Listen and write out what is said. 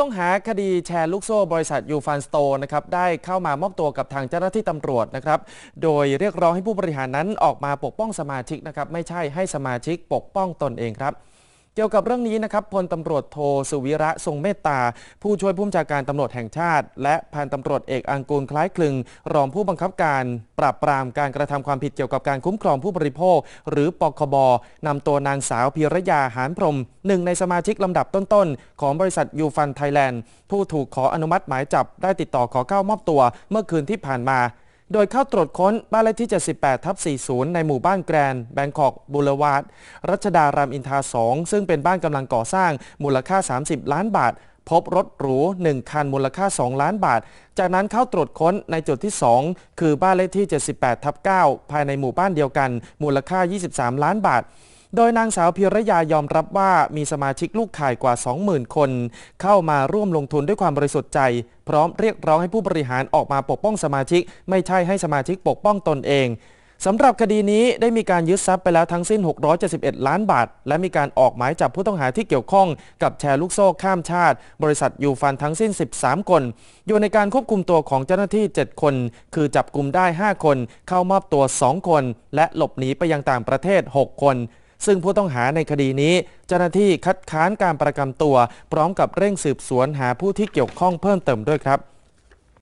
ต้องหาคดีแชร์ลูกโซ่บริษัทยูฟันสโตนะครับได้เข้ามามอบตัวกับทางเจ้าหน้าที่ตำรวจนะครับโดยเรียกร้องให้ผู้บริหารนั้นออกมาปกป้องสมาชิกนะครับไม่ใช่ให้สมาชิกปกป้องตนเองครับ เกี่ยวกับเรื่องนี้นะครับพลตำรวจโทสุวิระทรงเมตตา ผู้ช่วยผู้บัญชาการตำรวจแห่งชาติ และพันตำรวจเอกอังกูลคล้ายคลึง รองผู้บังคับการปราบปรามการกระทำความผิดเกี่ยวกับการคุ้มครองผู้บริโภค หรือปคบนำตัวนางสาวพีรยาหานพรมหนึ่งในสมาชิกลำดับต้นๆ ของบริษัทยูฟันไทยแลนด์ผู้ถูกขออนุมัติหมายจับได้ติดต่อขอเข้ามอบตัวเมื่อคืนที่ผ่านมา โดยเข้าตรวจค้นบ้านเลขที่ 78 ทับ 40 ในหมู่บ้านแกรนแบงกอกบุรวาร์ดรัชดารามอินทรา2 ซึ่งเป็นบ้านกำลังก่อสร้างมูลค่า 30 ล้านบาท พบรถหรู 1 คันมูลค่า 2 ล้านบาท จากนั้นเข้าตรวจค้นในจุดที่ 2 คือบ้านเลขที่ 78 ทับ 9 ภายในหมู่บ้านเดียวกัน มูลค่า 23 ล้านบาท โดยนางสาวพิรยายอมรับว่ามีสมาชิกลูกข่ายกว่า 20,000 คน เข้ามาร่วมลงทุนด้วยความบริสุทธิ์ใจ พร้อมเรียกร้องให้ผู้บริหารออกมาปกป้องสมาชิก ไม่ใช่ให้สมาชิกปกป้องตนเองสำหรับคดีนี้ได้มีการยึดทรัพย์ไปแล้วทั้งสิ้น 671 ล้านบาท และมีการออกหมายจับผู้ต้องหาที่เกี่ยวข้องกับแชร์ลูกโซ่ข้ามชาติ บริษัทยูฟันทั้งสิ้น 13 คน อยู่ในการควบคุมตัวของเจ้าหน้าที่ 7 คน คือจับกลุ่มได้ 5 คน เข้ามอบตัว 2 คน และหลบหนีไปยังต่างประเทศ 6 คน ซึ่งผู้ต้องหาในคดีนี้ เจ้าหน้าที่คัดค้านการประกันตัว พร้อมกับเร่งสืบสวนหาผู้ที่เกี่ยวข้องเพิ่มเติมด้วยครับ